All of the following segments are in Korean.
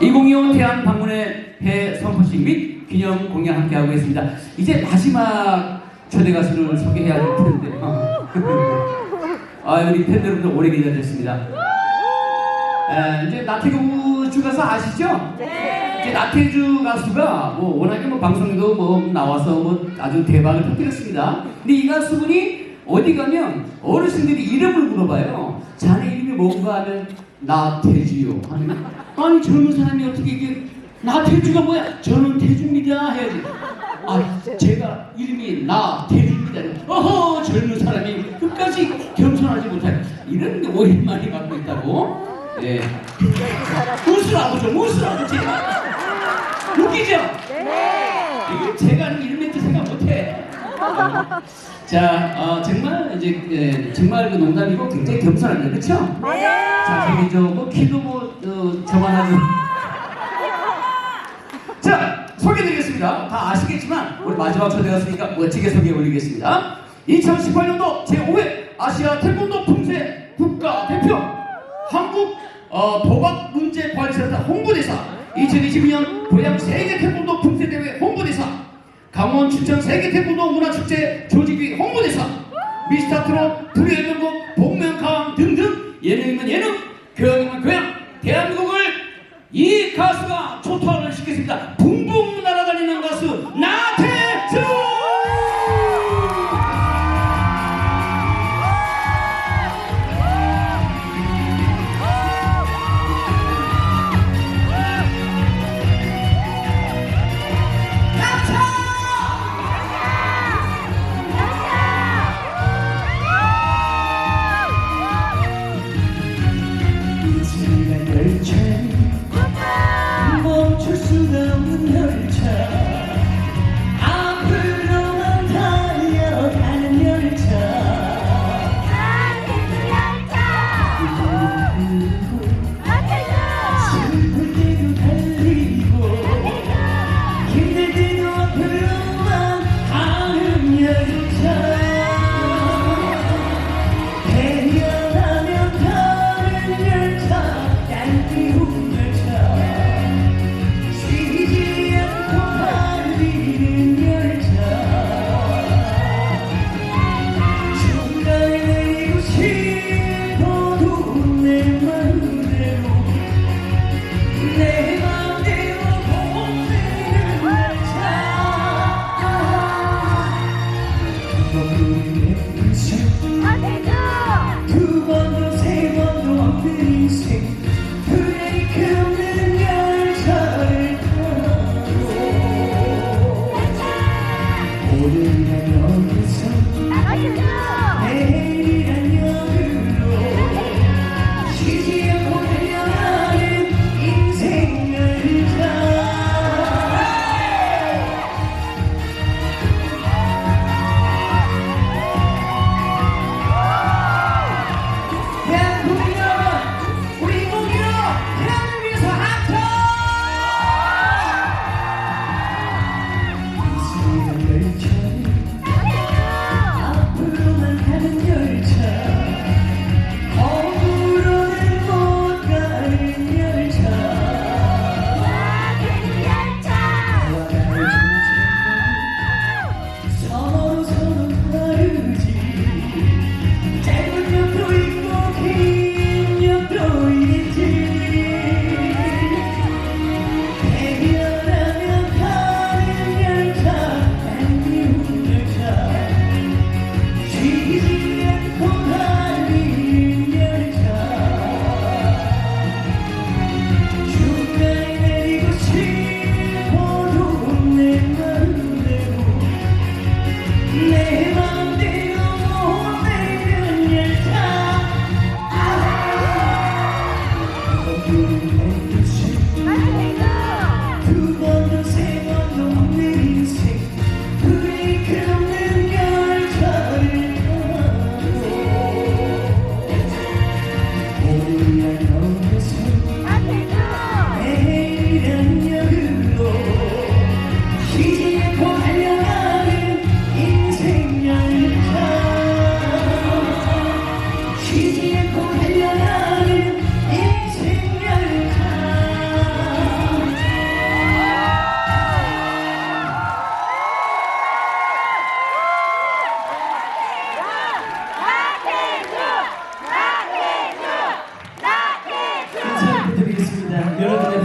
2025 태안 방문의 해 선포식 및 기념 공연 함께 하고 있습니다. 이제 마지막 초대 가수를 소개해야 될 텐데. 아, 우리 팬 여러분들 오래 기다렸습니다. 에, 이제 나태주 가수 아시죠? 네. 이제 나태주 가수가 뭐 워낙에 뭐 방송에도 뭐 나와서 뭐 아주 대박을 터뜨렸습니다. 근데 이 가수분이 어디 가면 어르신들이 이름을 물어봐요. 자네 이름이 뭔가 하면 나태주요. 하면 아니 젊은 사람이 어떻게 이게 나태주가 뭐야? 저는 태주입니다 해야지. 아 제가 이름이 나태주입니다. 어허 젊은 사람이 끝까지 겸손하지 못해. 이런 오해를 많이 갖고 있다고. 네. 웃으라고 좀 웃으라고 제가. 웃기죠? 네. 제가 생각 못해. 자, 어, 정말 이제 예, 정말 그 농담이고 굉장히 겸손합니다, 그렇죠? 네. 자, 되게 저뭐 키도 뭐 어, 저만하죠. 자, 소개드리겠습니다. 다 아시겠지만 우리 마지막 초대였으니까 멋지게 소개해 올리겠습니다. 2018년도 제5회 아시아 태권도 품새 국가 대표 한국 어, 도박 문제 관리센터 홍보대사 2022년 고양 세계 태권도 품새 대회 홍보대사 강원 춘천 세계 태권도 문화축제 조직위 홍보대사 미스터트롯 불의명곡 복면가왕 등등 예능이면 예능 교양이면 교양 대한민국을 이 가수가 초토화를 시켰습니다. 붕붕 날아다니는 가수 나태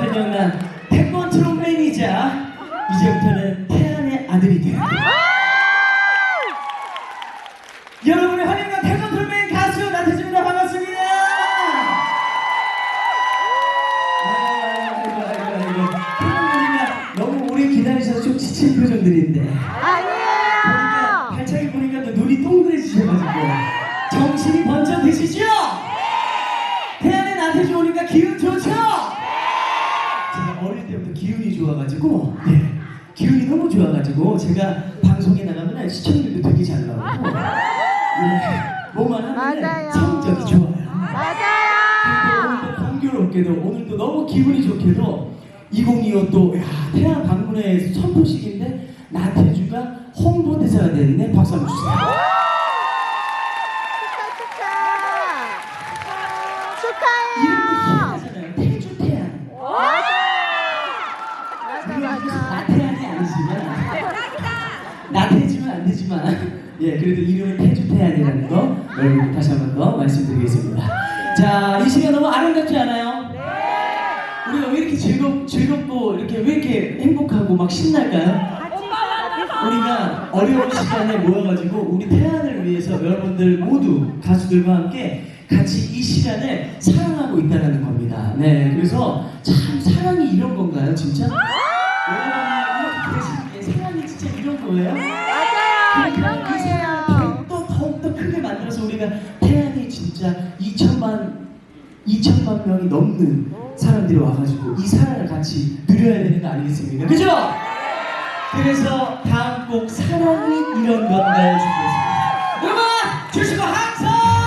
朋友们 기분이 좋게도 2025또 야, 태양 방문회 선포식인데 나태주가 홍보대사가 됐네 박수 한번 주세요 축하, 축하. 축하해요. 희한하잖아요 태주 태양 맞아, 맞아. 나태양이 아니지만 나태해지면 안 되지만 예 그래도 이름은 태주 태양이라는 거 여러분 다시 한 번 더 말씀드리겠습니다 자 이 시간 너무 아름답지 않아요? 우리가 왜 이렇게 즐겁, 즐겁고 이렇게 왜 이렇게 행복하고 막 신날까요? 우리가 어려운 시간에 모여가지고 우리 태안을 위해서 여러분들 모두 가수들과 함께 같이 이 시간을 사랑하고 있다는 겁니다. 네, 그래서 참 사랑이 이런 건가요, 진짜? 여러분이 사랑이 진짜 이런 거예요? 맞아요. 이런 그 사랑을 거예요. 더욱더 더욱더 크게 만들어서 우리가 태안이 진짜 2천만 2천만 명이 넘는 사람들이 와가지고 이 사랑을 같이 누려야 되는 거 아니겠습니까? 그죠? 그래서 다음 곡 사랑이 이런 건가요 준비했습니다. 음악 주시고 함성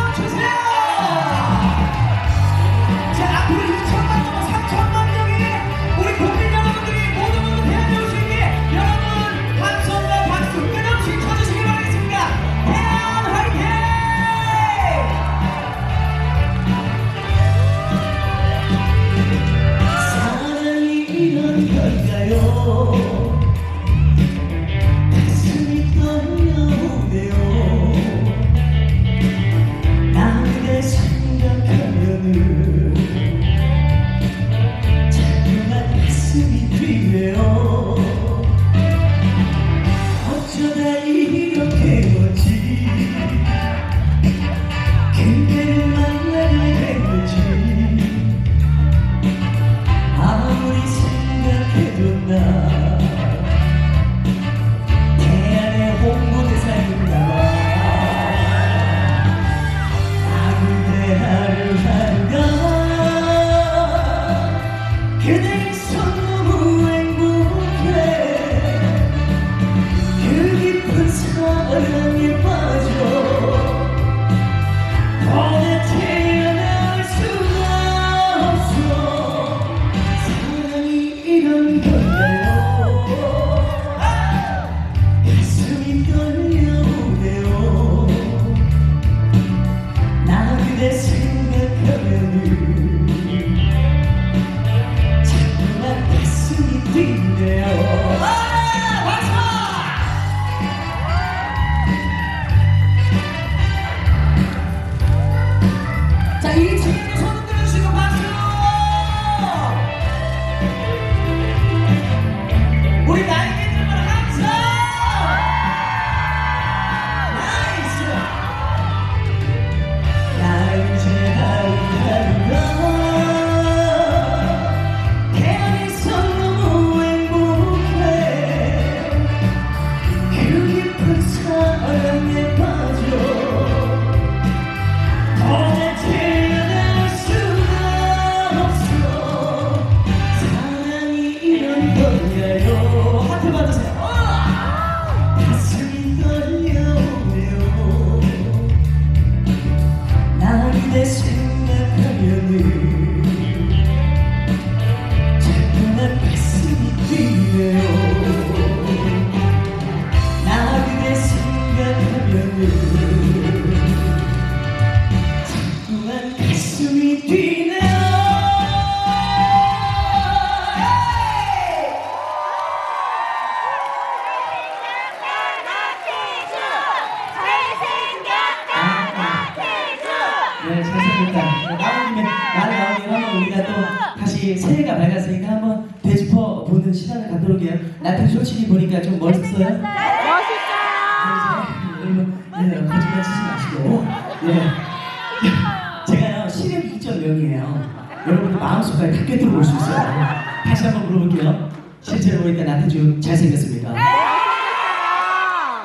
제가요, 시력 2.0이에요. 여러분들 마음속까지 다 꿰뚫어 볼 수 있어요. 다시 한번 물어볼게요. 실제로 보니까 나태주 잘생겼습니까? 네.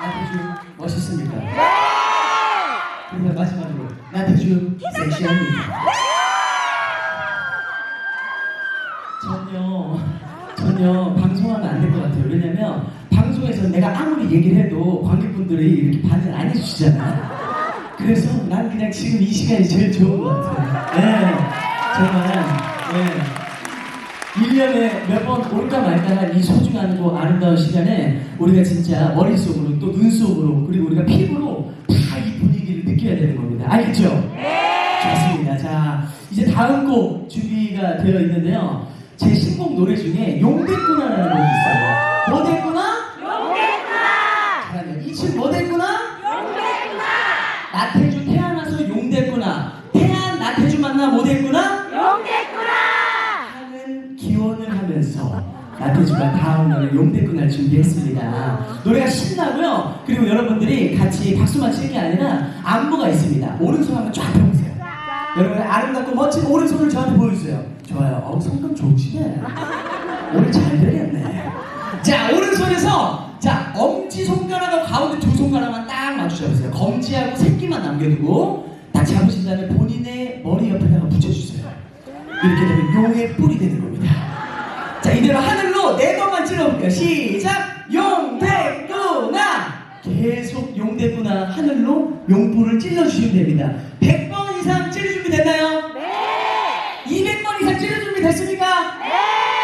나태주 멋있습니까? 네. 그리고 마지막으로 나태주 섹시합니다. 전혀 전혀 방송하면 안 될 것 같아요. 왜냐면 방송에서 내가 아무리 얘기를 해도 관객분들이 이렇게 반응 안 해주시잖아요. 그래서 난 그냥 지금 이 시간이 제일 좋은 것 같아요. 네, 정말 네. 1년에 몇 번 올까 말까 한 이 소중하고 아름다운 시간에 우리가 진짜 머릿속으로 또 눈속으로 그리고 우리가 피부로 다 이 분위기를 느껴야 되는 겁니다. 알겠죠? 좋습니다. 자, 이제 다음 곡 준비가 되어 있는데요. 제 신곡 노래 중에 용됐구나라는 노래가 신나고요. 그리고 여러분들이 같이 박수만 치는 게 아니라 안무가 있습니다. 오른손 한번 쫙 펴보세요. 여러분 아름답고 멋진 오른손을 저한테 보여주세요. 좋아요. 어우 성감 좋으시네. 오늘 잘 주시면 됩니다. 100번 이상 찔러 준비 됐나요? 200번 이상 찔러 준비 됐습니까?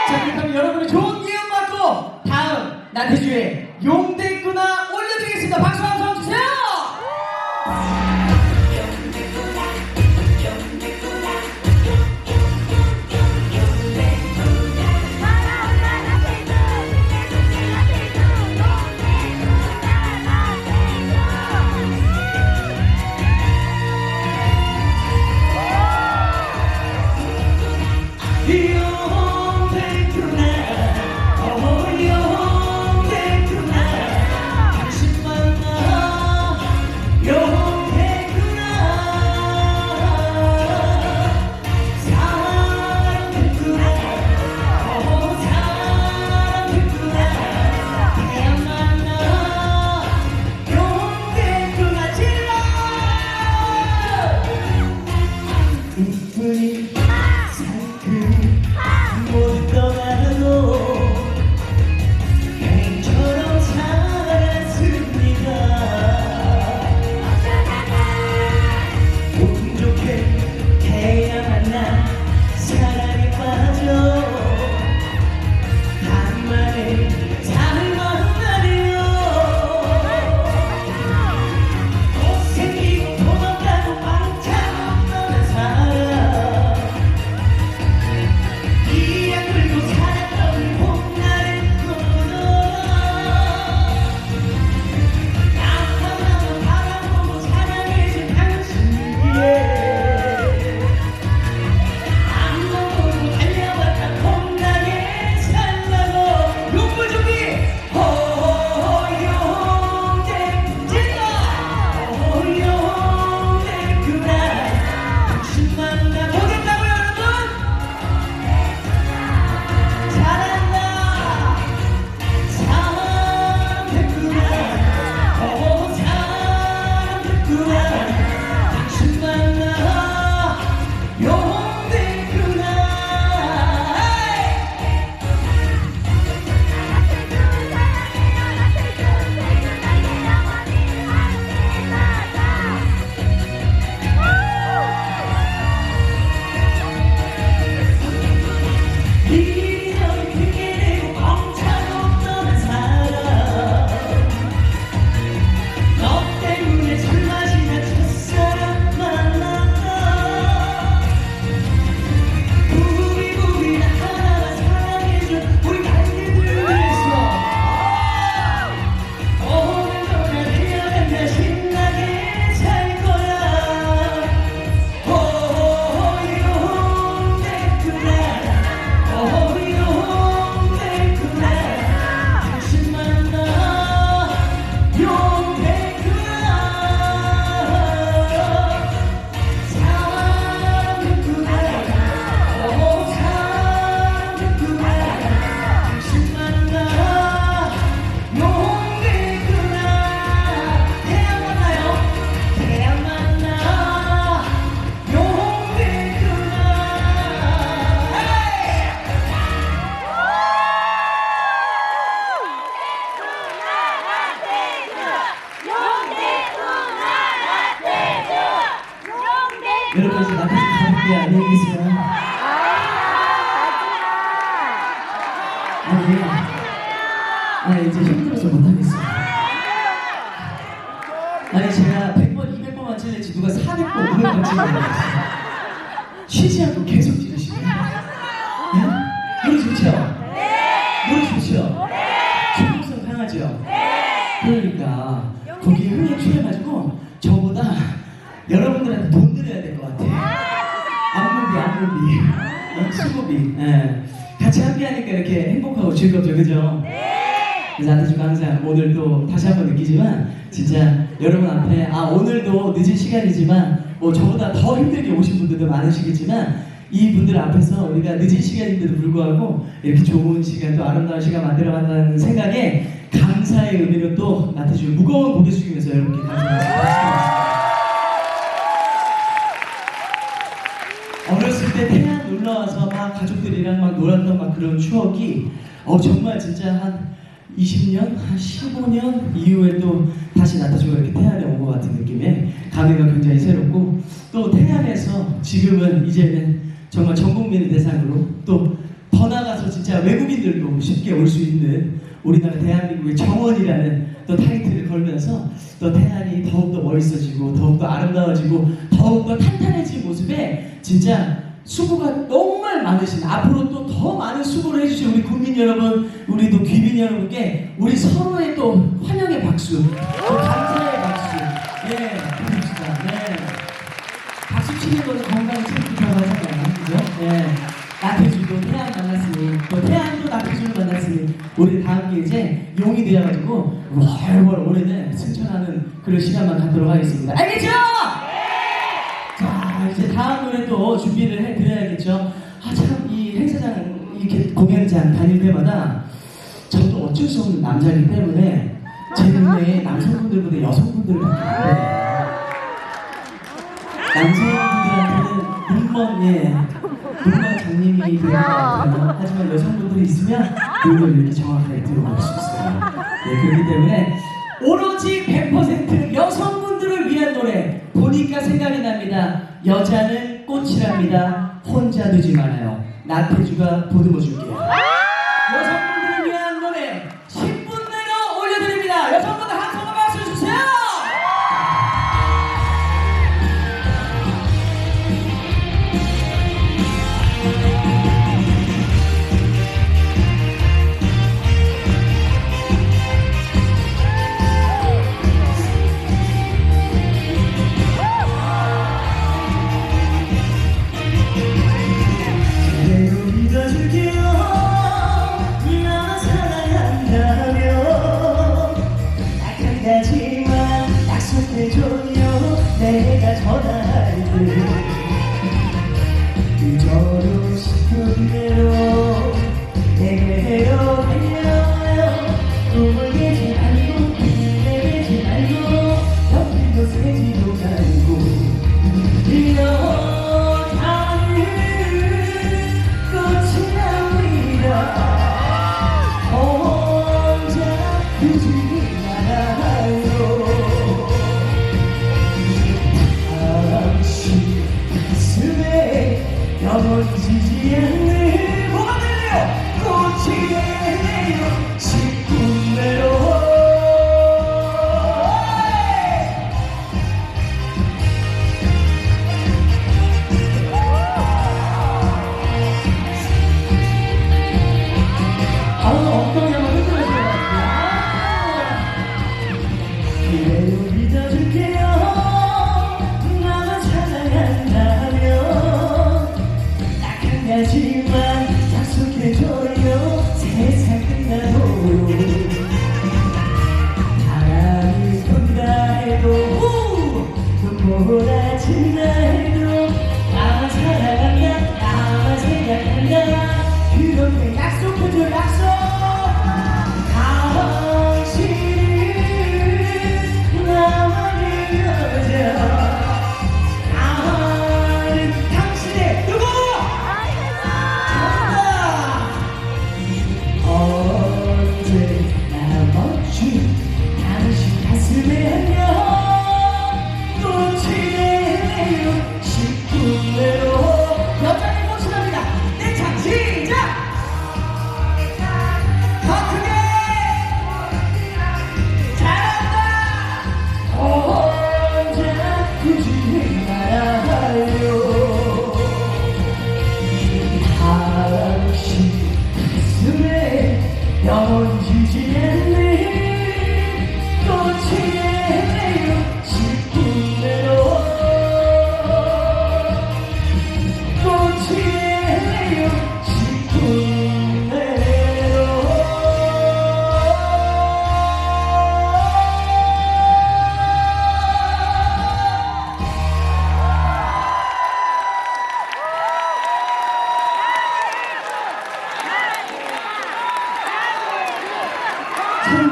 자 그렇다면 여러분의 좋은 기운 받고 다음 나태주의 용대꾸나 올려드리겠습니다. 박수 같이 함께하니까 이렇게 행복하고 즐겁죠, 그죠? 그래서 아테주가 항상 오늘 또 다시 한번 느끼지만 진짜 여러분 앞에 아 오늘도 늦은 시간이지만 뭐 저보다 더 힘들게 오신 분들도 많으시겠지만 이 분들 앞에서 우리가 늦은 시간인데도 불구하고 이렇게 좋은 시간 또 아름다운 시간 만들어간다는 생각에 감사의 의미로 또 나태주 무거운 고개 숙이면서 여러분께 감사드립니다. 태안 놀러 와서 막 가족들이랑 막 놀았던 막 그런 추억이 어 정말 진짜 한 20년, 한 15년 이후에 또 다시 나타주고 이렇게 태안에 온 것 같은 느낌에 감회가 굉장히 새롭고 또 태안에서 지금은 이제는 정말 전 국민을 대상으로 또 더 나가서 진짜 외국인들도 쉽게 올 수 있는 우리나라 대한민국의 정원이라는 또 타이틀을 걸면서 또 태안이 더욱더 멋있어지고 더욱더 아름다워지고 더욱더 탄탄해진 모습에 진짜 수고가 정말 많으신 앞으로 또 더 많은 수고를 해주신 우리 국민 여러분 우리 또 귀빈 여러분께 우리 서로의 또 환영의 박수 또 감사의 박수. 예 부릅시다. 네. 박수 치는 거는 건강에 참 좋다고 하잖아요. 그죠? 예. 나태주도 태양 만났으니 또 태양도 나태주를 만났으니 우리 다 함께 이제 용이 되어가지고 월월 올해는 승천하는 그런 시간만 갖도록 하겠습니다. 알겠죠? 자 이제 다음 노 래또 준비를 해드려야겠죠. 아 참 이 행사장 이렇게 공연장 다닐 때마다 저도 어쩔 수 없는 남자이기 때문에 제 눈에 남성분들보다 여성분들밖에 안 보여요. 남성분들한테는 눈먼 예 눈먼 장님이 되는 것 같아요. 하지만 여성분들이 있으면 그걸 이렇게 정확하게 들어볼 수 있어요. 예 그렇기 때문에 오로지 100% 여성분들을 위한 노래 보니까 생각이 납니다. 여자는 꽃이랍니다. 혼자 두지 말아요. 나태주가 보듬어 줄게요. 가지만 약속해줘요. 내가 전화할게. 그저로 시킨 대로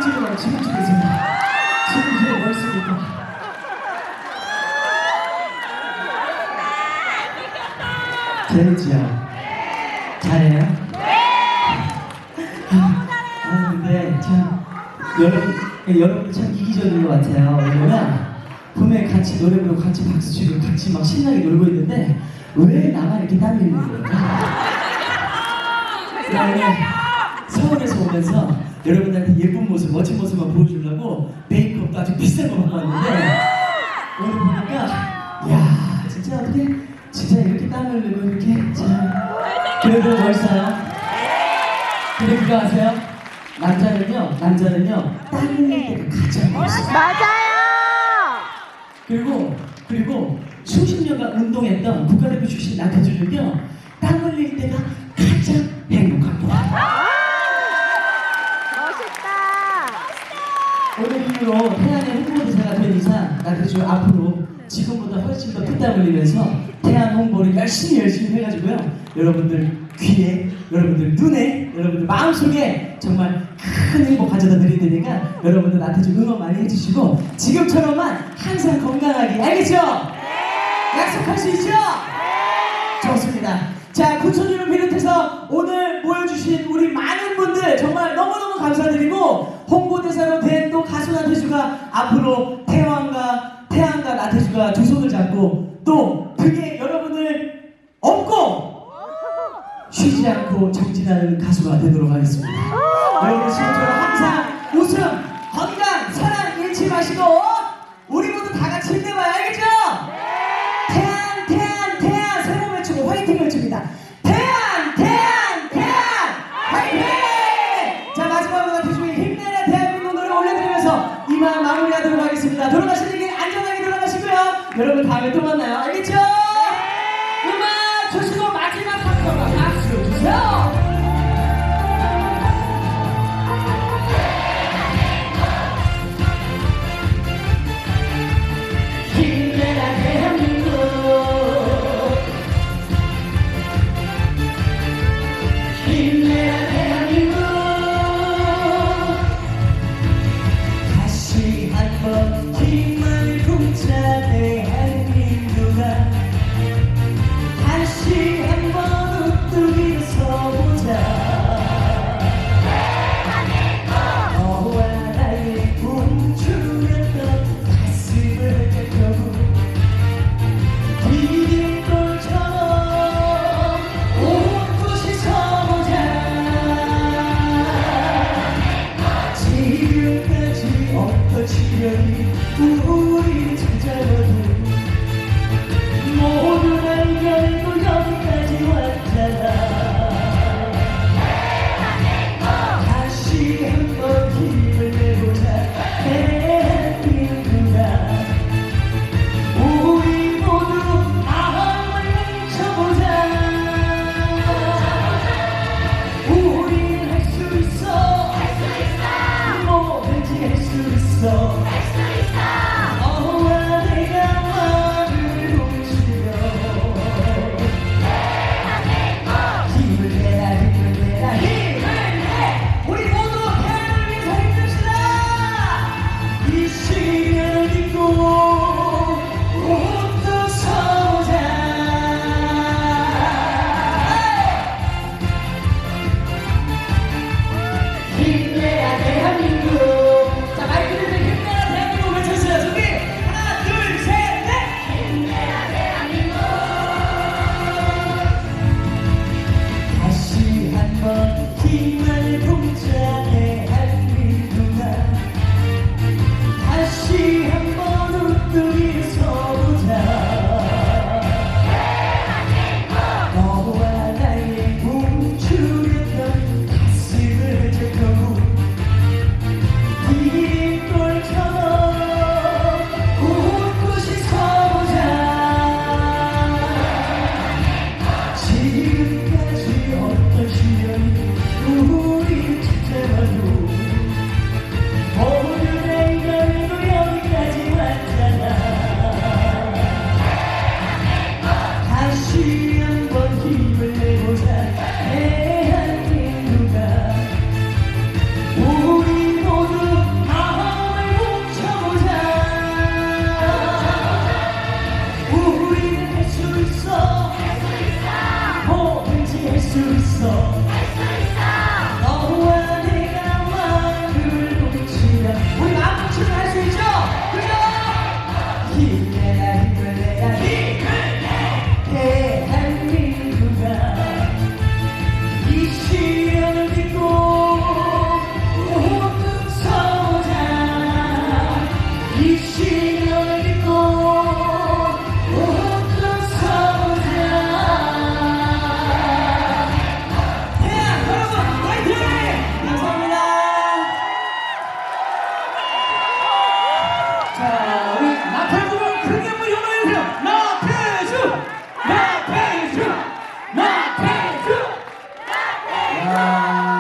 찍으라고 지금 찍으세요 지금 이게 멋있으니까 재밌지요? 잘해요? 아, 근데 참 여러분 여러분 참 이기적인 것 같아요. 왜냐면 분명히 같이 노래 부르고 같이 박수 치고 같이 막 신나게 놀고 있는데 왜 나만 이렇게 땀이 흘리는 걸까? 그다음에 서울에서 오면서 여러분들한테 예쁜 모습, 멋진 모습만 보여주려고 메이크업도 아주 비싼 거 갖고 왔는데 오늘 보니까 야 진짜 어떻게 진짜 이렇게 땀을 흘리고 이렇게 참 그래도 멋있어요. 근데 그거 아세요? 남자는요, 남자는요 땀 흘릴 때가 가장 멋있어요. 맞아요. 그리고 그리고 수십 년간 운동했던 국가대표 출신 남편들은요 땀 흘릴 때가 가장 행복합니다. 이후로 태안의 홍보대사가 된 이상 나그주 앞으로 지금보다 훨씬 더 피땀 흘리면서 태안 홍보를 열심히 열심히 해가지고요 여러분들 귀에 여러분들 눈에 여러분들 마음속에 정말 큰 행복 가져다 드릴 테니까 여러분들 나한테 좀 응원 많이 해주시고 지금처럼만 항상 건강하게 알겠죠? 약속할 수 있죠? 좋습니다. 자, 구천주를 비롯해서 오늘 모여주신 우리 많은 분들 정말 너무너무 감사드리고 홍보대사로 된 또 가수 나태주가 앞으로 태왕과 태양과 나태주가 두 손을 잡고 또 그게 여러분을 업고 쉬지 않고 정진하는 가수가 되도록 하겠습니다. 여러분 지금처럼 항상 웃음,